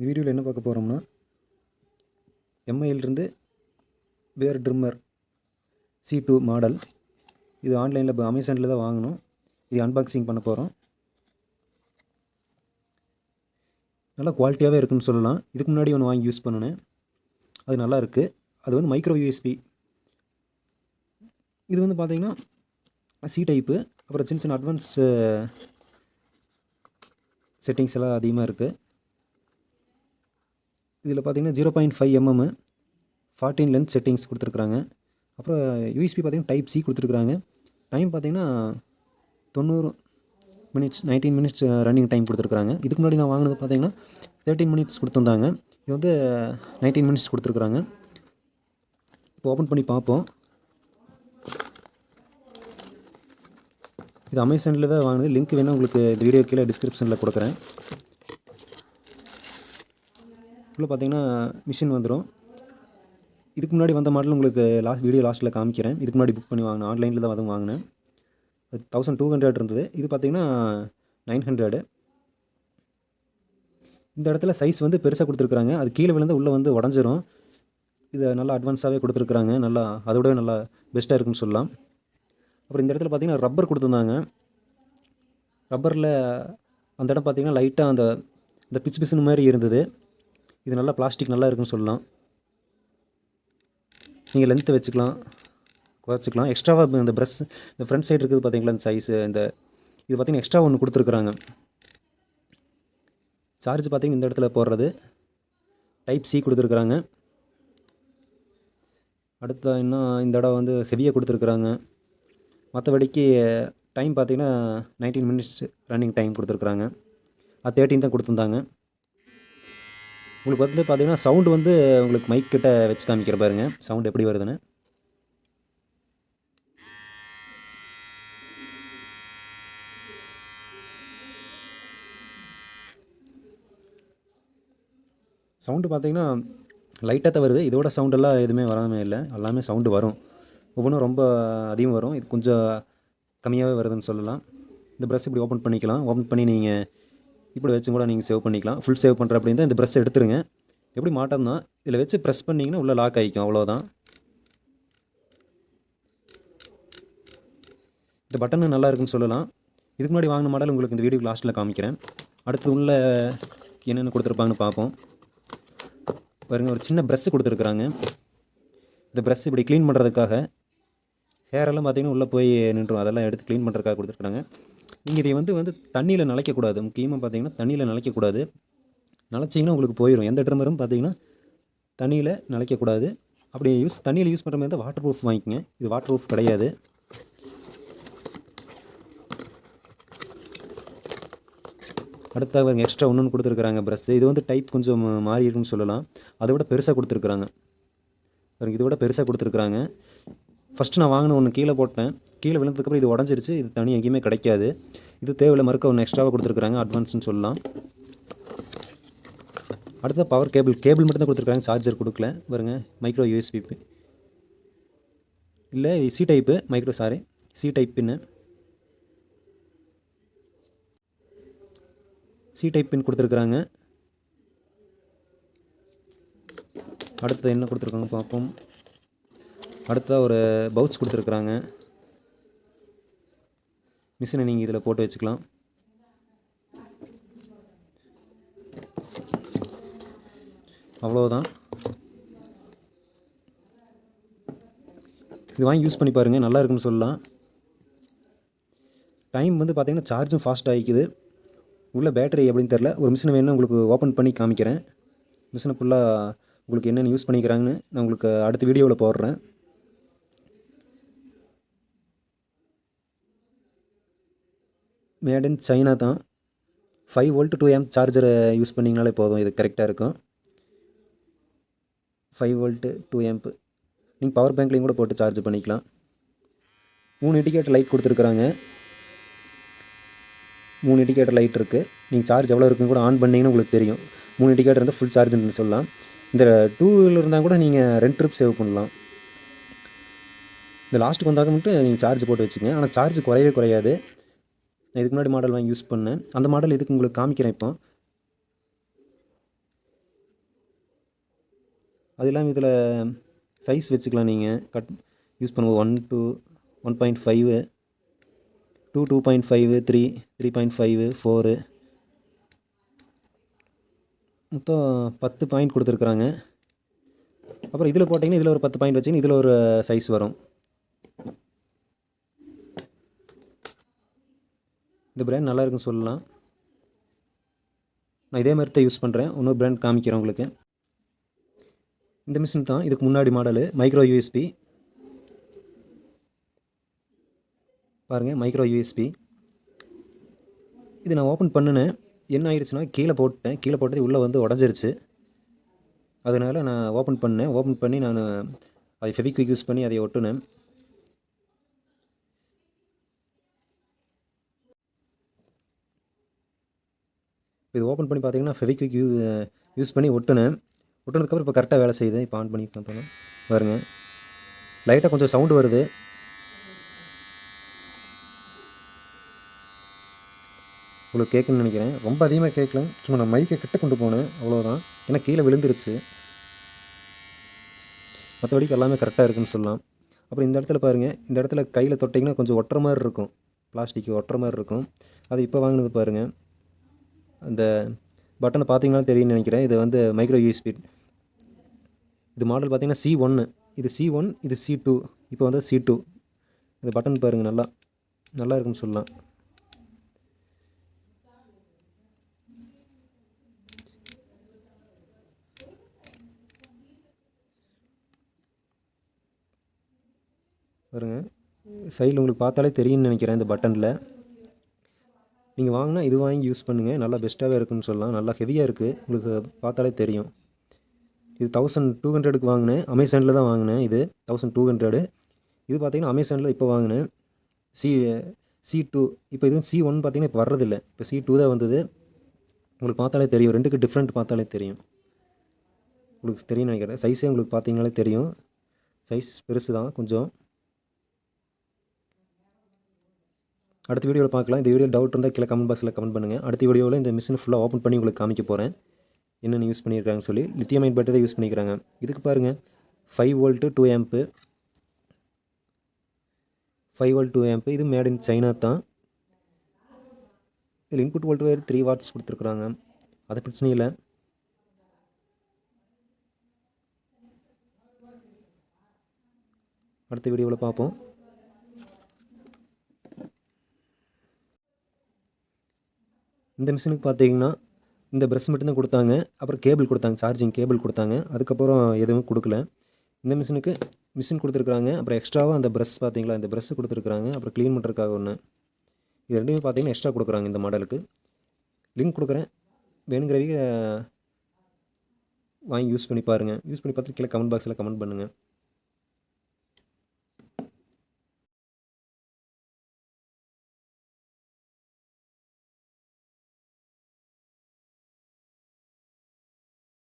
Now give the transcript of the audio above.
இந்த வீடியோவில் என்ன பார்க்க போகிறோம்னா எம்ஐயிலிருந்து வேர் ட்ரிம்மர் சி டூ மாடல். இது ஆன்லைனில் இப்போ அமேசானில் தான் வாங்கணும். இது அன்பாக்சிங் பண்ண போகிறோம் நல்லா குவாலிட்டியாகவே இருக்குன்னு சொல்லலாம். இதுக்கு முன்னாடி ஒன்று வாங்கி யூஸ் பண்ணினேன். அது நல்லா இருக்குது அது வந்து மைக்ரோ யூஎஸ்பி இது வந்து பார்த்தீங்கன்னா சி டைப்பு அப்புறம் சின்ன சின்ன அட்வான்ஸ் செட்டிங்ஸ் எல்லாம் அதிகமாக இருக்குது இதில் பார்த்தீங்கன்னா zero point five mm ஃபார்ட்டின் length settings கொடுத்துருக்குறாங்க. அப்புறம் யூஎஸ்பி பார்த்திங்கன்னா டைப் சி கொடுத்துருக்குறாங்க. டைம் பார்த்தீங்கன்னா தொண்ணூறு minutes nineteen minutes running time கொடுத்துருக்குறாங்க. இதுக்கு முன்னாடி நான் வாங்கினது பார்த்தீங்கன்னா தேர்ட்டின் மினிட்ஸ் கொடுத்துருந்தாங்க. இது வந்து நைன்டீன் மினிட்ஸ் கொடுத்துருக்குறாங்க. இப்போ ஓப்பன் பண்ணி பார்ப்போம். இது அமேசானில் தான் வாங்கினது. லிங்க் வேணால் உங்களுக்கு இந்த வீடியோ கீழே டிஸ்கிரிப்ஷனில் கொடுக்குறேன். உள்ளே பார்த்தீங்கன்னா மிஷின் வந்துடும் இதுக்கு முன்னாடி வந்த மாடல் உங்களுக்கு லாஸ்ட் வீடியோ லாஸ்ட்டில் காமிக்கிறேன். இதுக்கு முன்னாடி புக் பண்ணி வாங்கினேன். ஆன்லைனில் தான் வந்து வாங்கினேன். அது தௌசண்ட் டூ ஹண்ட்ரட் இருந்தது. இது பார்த்தீங்கன்னா நைன் ஹண்ட்ரடு இந்த இடத்துல சைஸ் வந்து பெருசாக கொடுத்துருக்குறாங்க. அது கீழே விழுந்து உள்ளே வந்து உடஞ்சிரும். இதை நல்லா அட்வான்ஸாகவே கொடுத்துருக்குறாங்க. நல்லா அதோட நல்லா பெஸ்ட்டாக இருக்குன்னு சொல்லலாம். அப்புறம் இந்த இடத்துல பார்த்தீங்கன்னா ரப்பர் கொடுத்துருந்தாங்க. ரப்பரில் அந்த இடம் பார்த்தீங்கன்னா லைட்டாக அந்த இந்த பிச்சு பிசுன்னு மாதிரி இருந்தது. இது நல்லா பிளாஸ்டிக் நல்லா இருக்குன்னு சொல்லலாம். நீங்கள் லென்த்தை வச்சுக்கலாம் குறைச்சிக்கலாம். எக்ஸ்ட்ராவாக இந்த ப்ரெஷ் இந்த ஃப்ரண்ட் சைடு இருக்குது பார்த்தீங்களா இந்த சைஸு இந்த இது பார்த்தீங்கன்னா எக்ஸ்ட்ரா ஒன்று கொடுத்துருக்குறாங்க. சார்ஜ் பார்த்திங்கன்னா இந்த இடத்துல போடுறது. டைப் சி கொடுத்துருக்குறாங்க. அடுத்த இன்னும் இந்த இடம் வந்து ஹெவியாக கொடுத்துருக்குறாங்க. மற்றபடிக்கு டைம் பார்த்திங்கன்னா நைன்டீன் மினிட்ஸ் ரன்னிங் டைம் கொடுத்துருக்குறாங்க. அது தேர்ட்டின் தான் கொடுத்துருந்தாங்க. உங்களுக்கு வந்து பார்த்தீங்கன்னா சவுண்டு வந்து உங்களுக்கு மைக் கிட்ட வச்சு காமிக்கிற பாருங்க. சவுண்ட் எப்படி வருதுன்னு. சவுண்டு பார்த்தீங்கன்னா லைட்டாக தான் வருது. இதோட சவுண்டெல்லாம் எதுவுமே வராமே இல்லை. எல்லாமே சவுண்டு வரும். ஒவ்வொன்றும் ரொம்ப அதிகம் வரும். இது கொஞ்சம் கம்மியாகவே வருதுன்னு சொல்லலாம். இந்த ப்ரெஷ் இப்படி ஓப்பன் பண்ணிக்கலாம். ஓப்பன் பண்ணி நீங்கள் இப்படி வச்சு கூட நீங்கள் சேவ் பண்ணிக்கலாம். ஃபுல் சேவ் பண்ணுற அப்படின்னு இந்த ப்ரெஷ் எடுத்துருங்க. எப்படி மாட்டோம்னா இதில் வச்சு ப்ரெஸ் பண்ணிங்கன்னா உள்ளே லாக் ஆகிக்கும் அவ்வளோதான் இந்த பட்டனு நல்லா இருக்குன்னு சொல்லலாம். இதுக்கு முன்னாடி வாங்கின மாடல் உங்களுக்கு இந்த வீடியோ லாஸ்ட்டில் காமிக்கிறேன். அடுத்து உள்ள என்னென்ன கொடுத்துருப்பாங்கன்னு பார்ப்போம். பாருங்க ஒரு சின்ன ப்ரெஷ் கொடுத்துருக்குறாங்க. இந்த ப்ரெஷ் இப்படி க்ளீன் பண்ணுறதுக்காக ஹேரெல்லாம் பார்த்திங்கன்னா உள்ளே போய் நின்றுடும் அதெல்லாம் எடுத்து க்ளீன் பண்ணுறதுக்காக கொடுத்துருக்குறாங்க. நீங்கள் இதை வந்து வந்து தண்ணியில் நனைக்கக்கூடாது முக்கியமாக பார்த்தீங்கன்னா தண்ணியில் நிலைக்கக்கூடாது நனைச்சிங்கன்னா உங்களுக்கு போயிடும் எந்த ட்ரிம்மரும் பார்த்தீங்கன்னா தண்ணியில் நனைக்கக்கூடாது அப்படி யூஸ் தண்ணியில் யூஸ் பண்ணுற மாதிரி இருந்தால் வாட்டர் ப்ரூஃப் வாங்கிக்கங்க. இது வாட்டர் ப்ரூஃப் கிடையாது. அடுத்த பாருங்க எக்ஸ்ட்ரா ஒன்று கொடுத்துருக்குறாங்க ப்ரஷ்ஷு இது வந்து டைப் கொஞ்சம் மாறி இருக்குன்னு சொல்லலாம். அதை விட பெருசாக கொடுத்துருக்குறாங்க. பாருங்க இதை விட பெருசாக கொடுத்துருக்குறாங்க. ஃபஸ்ட்டு நான் வாங்கின ஒன்று கீழே போட்டேன். கீழே விழுந்ததுக்கப்புறம் இது உடஞ்சிருச்சு. இது தனி எங்கேயுமே கிடைக்காது. இது தேவையில்லை. மறுக்க ஒன்று எக்ஸ்ட்ராவாக கொடுத்துருக்குறாங்க. அட்வான்ஸ்னு சொல்லலாம். அடுத்த பவர் கேபிள் கேபிள் மட்டும் தான் கொடுத்துருக்காங்க. சார்ஜர் கொடுக்கல. பாருங்க. மைக்ரோ யூஎஸ்பி இல்லை C type micro sorry C type pin C type pin கொடுத்துருக்குறாங்க. அடுத்து என்ன கொடுத்துருக்காங்க பார்ப்போம். அடுத்ததாக ஒரு பவுச் கொடுத்துருக்குறாங்க. மிஷினை நீங்கள் இதில் போட்டு வச்சுக்கலாம். அவ்வளோதான் இது வாங்கி யூஸ் பண்ணி பாருங்கள் நல்லா இருக்குன்னு சொல்லலாம். டைம் வந்து பார்த்திங்கன்னா சார்ஜும் ஃபாஸ்ட் ஆகிக்குது உள்ள பேட்டரி எப்படின்னு தெரில ஒரு மிஷினை வேணும் உங்களுக்கு ஓப்பன் பண்ணி காமிக்கிறேன். மிஷினை ஃபுல்லாக உங்களுக்கு என்னென்ன யூஸ் பண்ணிக்கிறாங்கன்னு நான் உங்களுக்கு அடுத்த வீடியோவில் போடுறேன். மேட் இன் சைனா தான். ஃபைவ் வோல்ட் டூ எம் சார்ஜரை யூஸ் பண்ணிங்கனாலே போதும். இது கரெக்டாக இருக்கும். ஃபைவ் வோல்ட்டு டூ எம்ப்பு நீங்கள் பவர் பேங்க்லேயும் கூட போட்டு சார்ஜ் பண்ணிக்கலாம். மூணு இண்டிகேட்டர் லைட் கொடுத்துருக்குறாங்க. மூணு இண்டிகேட்டர் லைட் இருக்குது நீங்கள் சார்ஜ் எவ்வளோ இருக்குன்னு கூட ஆன் பண்ணிங்கன்னா உங்களுக்கு தெரியும். மூணு இண்டிகேட்டர் இருந்தால் ஃபுல் சார்ஜ்னு சொல்லலாம். இந்த டூ வீலர் இருந்தால் கூட நீங்கள் ரெண்டு ட்ரிப் சேவ் பண்ணலாம். இந்த லாஸ்ட்டுக்கு வந்தாக்க மட்டும் நீங்கள் சார்ஜ் போட்டு வச்சுங்க ஆனால் சார்ஜ் குறையவே குறையாது. நான் இதுக்கு முன்னாடி மாடல் வாங்கி யூஸ் பண்ணேன். அந்த மாடல் இதுக்கு உங்களுக்கு காமிக்கிறேன் இப்போ? அது இல்லாமல் இதில் சைஸ் வச்சுக்கலாம் நீங்கள் கட் யூஸ் பண்ணுவோம் one two one point five two two point five three three point five four மொத்தம் பத்து பாயிண்ட் கொடுத்துருக்குறாங்க. அப்புறம் இதில் போட்டிங்கன்னா இதில் ஒரு பத்து பாயிண்ட் வச்சிங்கன்னா இதில் ஒரு சைஸ் வரும். இந்த பிராண்ட் நல்லா இருக்குன்னு சொல்லலாம். நான் இதே மாதிரி தான் யூஸ் பண்ணுறேன் இன்னொரு பிராண்ட் காமிக்கிறேன் உங்களுக்கு. இந்த மிஷின் தான் இதுக்கு முன்னாடி மாடலு மைக்ரோ யூஎஸ்பி பாருங்கள் மைக்ரோ யூஎஸ்பி இது நான் ஓப்பன் பண்ணினேன். என்ன ஆயிடுச்சுன்னா கீழே போட்டேன். கீழே போட்டது உள்ளே வந்து உடஞ்சிருச்சு. அதனால் நான் ஓப்பன் பண்ணேன். ஓப்பன் பண்ணி நான் அதை ஃபெவிக்விக் யூஸ் பண்ணி அதை ஒட்டுனேன். இது ஓப்பன் பண்ணி பார்த்தீங்கன்னா ஃபெவிக்விக் யூ யூஸ் பண்ணி ஒட்டுனேன். ஒட்டுனதுக்கப்புறம் இப்போ கரெக்டாக வேலை செய்யுது. இப்போ ஆன் பண்ணி பார்த்தோன்னா பாருங்க. லைட்டாக கொஞ்சம் சவுண்டு வருது. உங்களுக்கு கேட்குன்னு நினைக்கிறேன். ரொம்ப அதிகமாக கேட்கல. சும்மா நான் மைக்கை கிட்ட கொண்டு போனேன். அவ்வளோதான் ஏன்னா கீழே விழுந்துருச்சு. மற்றபடிக்கு எல்லாமே கரெக்டாக இருக்குன்னு சொல்லலாம். அப்புறம் இந்த இடத்துல பாருங்கள் இந்த இடத்துல கையில் தொட்டிங்கன்னா கொஞ்சம் ஒட்டுற மாதிரி இருக்கும். பிளாஸ்டிக் ஒட்டுற மாதிரி இருக்கும். அது இப்போ வாங்கினது பாருங்கள் அந்த பட்டனை பார்த்தீங்கன்னா தெரியும்னு நினைக்கிறேன். இது வந்து மைக்ரோ யூஎஸ்பி இது மாடல் பார்த்தீங்கன்னா சி ஒன்று இது சி ஒன் இது சி டூ இப்போ வந்து சி டூ இந்த பட்டன் பாருங்கள் நல்லா நல்லா இருக்குன்னு சொல்லலாம். பாருங்கள் சைடில் உங்களுக்கு பார்த்தாலே தெரியும்னு நினைக்கிறேன் இந்த பட்டனில் நீங்கள் வாங்கினா இது வாங்கி யூஸ் பண்ணுங்கள் நல்லா பெஸ்ட்டாகவே இருக்குன்னு சொல்லலாம். நல்லா ஹெவியாக இருக்குது உங்களுக்கு பார்த்தாலே தெரியும். இது தௌசண்ட் டூ ஹண்ட்ரடுக்கு வாங்கினேன். அமேசானில் தான் வாங்கினேன் இது. தௌசண்ட் டூ ஹண்ட்ரடு இது பார்த்திங்கன்னா அமேசானில் இப்போ வாங்கினேன். சி சி டூ இப்போ இதுவும் சி ஒன் பார்த்திங்கன்னா இப்போ வர்றதில்லை. இப்போ சி டூ தான் வந்தது. உங்களுக்கு பார்த்தாலே தெரியும். ரெண்டுக்கு டிஃப்ரெண்ட் பார்த்தாலே தெரியும். உங்களுக்கு தெரியும் நினைக்கிறேன். சைஸே உங்களுக்கு பார்த்தீங்கனாலே தெரியும். சைஸ் பெருசு தான் கொஞ்சம். அடுத்த வீடியோவில் பார்க்கலாம். இந்த வீடியோ டவுட் இருந்தால் கீழே கமெண்ட் பாக்ஸில் கமெண்ட் பண்ணுங்கள் அடுத்த வீடியோவில் இந்த மிஷின் ஃபுல்லாக ஓப்பன் பண்ணி உங்களுக்கு காமிக்க போகிறேன் என்னென்ன யூஸ் பண்ணியிருக்காங்கன்னு சொல்லி. லித்தியம் அயன் பேட்டரி யூஸ் பண்ணிக்கிறாங்க. இதுக்கு பாருங்கள் five volt two amp five volt two amp இது மேட் இன் சைனா தான். இதில் இன்புட் வோல்ட் வேறு த்ரீ வாட்ஸ் கொடுத்துருக்குறாங்க. அது பிரச்சனை இல்லை. அடுத்த வீடியோவில் பார்ப்போம். இந்த மிஷினுக்கு பார்த்தீங்கன்னா இந்த ப்ரெஷ் மட்டும்தான் கொடுத்தாங்க. அப்புறம் கேபிள் கொடுத்தாங்க சார்ஜிங் கேபிள் கொடுத்தாங்க. அதுக்கப்புறம் எதுவும் கொடுக்கல. இந்த மிஷினுக்கு மிஷின் கொடுத்துருக்குறாங்க. அப்புறம் எக்ஸ்ட்ராவாக அந்த ப்ரெஷ் பார்த்தீங்களா? இந்த ப்ரெஷ் கொடுத்துருக்குறாங்க. அப்புறம் க்ளீன் பண்ணுறதுக்காக ஒன்று இது ரெண்டுமே பார்த்தீங்கன்னா எக்ஸ்ட்ரா கொடுக்குறாங்க இந்த மாடலுக்கு லிங்க் கொடுக்குறேன். வேணுங்கிறவங்க வாங்கி யூஸ் பண்ணி பாருங்கள் யூஸ் பண்ணி பார்த்துட்டு கீழே கமெண்ட் பாக்ஸில் கமெண்ட் பண்ணுங்கள்